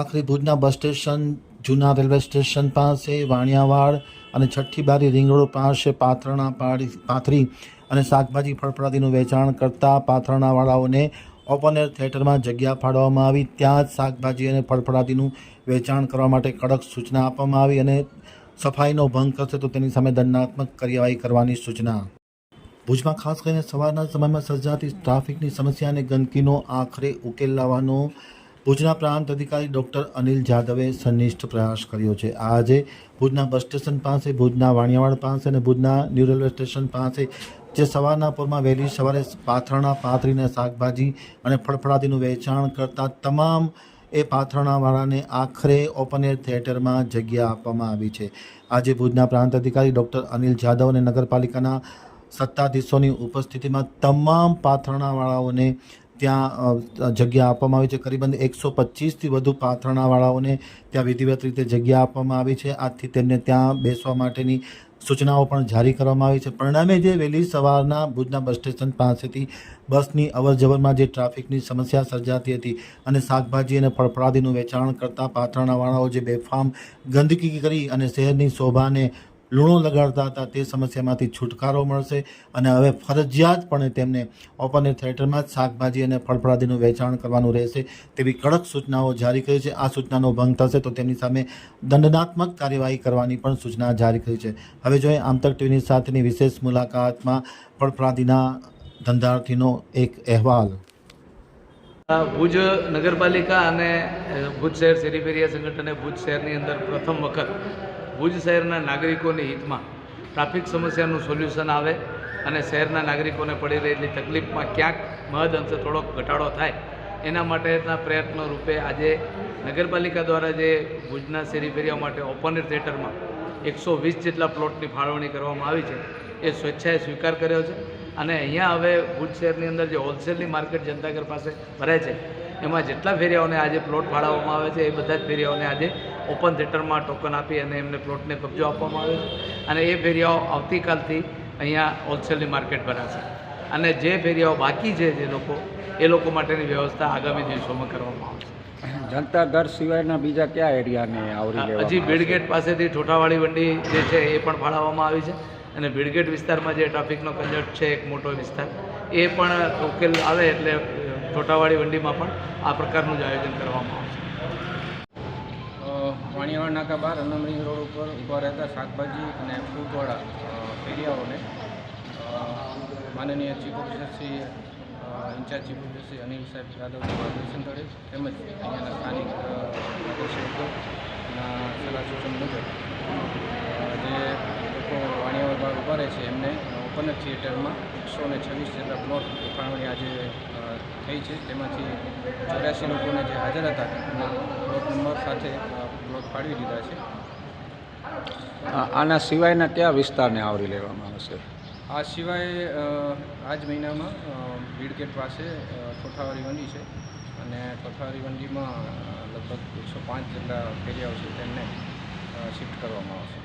આખરી ભુજના bus station, જૂના રેલવે સ્ટેશન પાસે, વાણિયાવાડ અને છઠ્ઠી બારી રિંગ પાસે પાથરણા પાડી, પાથરી અને શાકભાજી ફળફળાદીનું વેચાણ કરતા પાથરણાવાળાઓને ઓપન એર થિયેટરમાં જગ્યા ફાળવવામાં આવી. ત્યાં જ શાકભાજી અને ફળફળાદીનું વેચાણ કરવા માટે કડક સૂચના આપવામાં આવી અને સફાઈનો ભંગ કરશે તો તેની સામે દંડાત્મક કાર્યવાહી કરવાની સૂચના. ભુજમાં ખાસ કરીને સવારના સમયમાં સર્જાતી ટ્રાફિકની સમસ્યા અને ગંદકીનો આખરે ઉકેલ લાવવાનો ભુજના પ્રાંત અધિકારી ડૉક્ટર અનિલ જાદવે સંનિષ્ઠ પ્રયાસ કર્યો છે. આજે ભુજના બસ સ્ટેશન પાસે, ભુજના વાણિયાવાડ પાસે અને ભુજના ન્યૂ રેલવે સ્ટેશન પાસે જે સવારના પૂરમાં વહેલી સવારે પાથરણા, પાથરીને શાકભાજી અને ફળફળાદીનું વેચાણ કરતા તમામ એ પાથરણાવાળાને આખરે ઓપન એર થિયેટરમાં જગ્યા આપવામાં આવી છે. આજે ભુજના પ્રાંત અધિકારી ડૉક્ટર અનિલ જાદવ અને નગરપાલિકાના સત્તાધીશોની ઉપસ્થિતિમાં તમામ પાથરણાવાળાઓને ત્યાં જગ્યા આપવામાં આવી છે. કરીબન એકસો પચીસથી વધુ પાથરણાવાળાઓને ત્યાં વિધિવત રીતે જગ્યા આપવામાં આવી છે. આજથી તેમને ત્યાં બેસવા માટેની સૂચનાઓ પણ જારી કરવામાં આવી છે. પરિણામે જે વહેલી સવારના ભુજના બસ સ્ટેશન પાસેથી બસની અવરજવરમાં જે ટ્રાફિકની સમસ્યા સર્જાતી હતી અને શાકભાજી અને ફળફળાદીનું વેચાણ કરતા પાથરણાવાળાઓ જે બેફામ ગંદકી કરી અને શહેરની શોભાને લૂણો લગાડતા હતા, તે સમસ્યામાંથી છુટકારો મળશે અને હવે ફરજિયાતપણે તેમને ઓપન થિયેટરમાં જ શાકભાજી અને ફળફળાદીનું વેચાણ કરવાનું રહેશે તેવી કડક સૂચનાઓ જારી કરી છે. આ સૂચનાનો ભંગ થશે તો તેમની સામે દંડનાત્મક કાર્યવાહી કરવાની પણ સૂચના જારી કરી છે. હવે જોઈએ આમતક ટીવીની સાથેની વિશેષ મુલાકાતમાં ફળફળાદીના ધંધાર્થીનો એક અહેવાલ. ભુજ નગરપાલિકા અને ભુજ શહેર શેરીફેરિયા સંગઠને ભુજ શહેરની અંદર પ્રથમ વખત ભુજ શહેરના નાગરિકોની હિતમાં ટ્રાફિક સમસ્યાનું સોલ્યુશન આવે અને શહેરના નાગરિકોને પડી રહેલી તકલીફમાં ક્યાંક મહદ અંશે થોડોક ઘટાડો થાય, એના માટેના પ્રયત્નો રૂપે આજે નગરપાલિકા દ્વારા જે ભુજના શેરી ફેરિયા માટે ઓપન એર થિયેટરમાં એકસો વીસ જેટલા પ્લોટની ફાળવણી કરવામાં આવી છે, એ સ્વેચ્છાએ સ્વીકાર કર્યો છે. અને અહીંયા હવે ભુજ શહેરની અંદર જે હોલસેલની માર્કેટ જનતાગર પાસે ભરાય છે, એમાં જેટલા ફેરિયાઓને આજે પ્લોટ ફાળવવામાં આવે છે, એ બધા જ ફેરિયાઓને આજે ઓપન થિયેટરમાં ટોકન આપી અને એમને પ્લોટને કબજો આપવામાં આવે છે. અને એ ફેરિયાઓ આવતીકાલથી અહીંયા હોલસેલની માર્કેટ ભરાશે અને જે ફેરિયાઓ બાકી છે જે લોકો એ લોકો માટેની વ્યવસ્થા આગામી દિવસોમાં કરવામાં આવશે. જનતા ઘર સિવાયના બીજા કયા એરિયાને આવરી હજી ભીડગેટ પાસેથી ઠોઠાવાળી વંડી જે છે એ પણ ફાળવવામાં આવી છે. અને ભીડગેટ વિસ્તારમાં જે ટ્રાફિકનો કંજટ છે એક મોટો વિસ્તાર એ પણ ઉકેલ આવે એટલે ઠોઠાવાળી વંડીમાં પણ આ પ્રકારનું જ આયોજન કરવામાં આવશે. વાણિયાવાડ નાકા બહાર અનમરિંગ રોડ ઉપર ઊભા રહેતા શાકભાજી અને ફ્રૂટવાળા અ, ફેરિયાઓને માનનીય chief officer Shri incharge chief officer Shri Anil સાહેબ યાદવના માર્ગદર્શન તળે તેમજ અહીંયાના સ્થાનિક અ, સલાહ સૂચન મુજબ જે લોકો વાણિયાવાડ બહાર ઊભા રહે છે એમને ઓપન થિયેટરમાં એકસો ને છવ્વીસ જેટલા પ્લોટ ફાળવણી આજે થઈ છે. તેમાંથી ચોર્યાસી લોકોને જે હાજર હતા સાથે પ્લોટ ફાળવી દીધા છે. આના સિવાયના કયા વિસ્તારને આવરી લેવામાં આવશે? આ સિવાય આ જ મહિનામાં બીડકેટ પાસે અ, વંડી છે. અને ઠોઠાવાળી વંડીમાં લગભગ એકસો પાંચ જેટલા ફેરિયાઓ છે તેમને શિફ્ટ કરવામાં આવશે.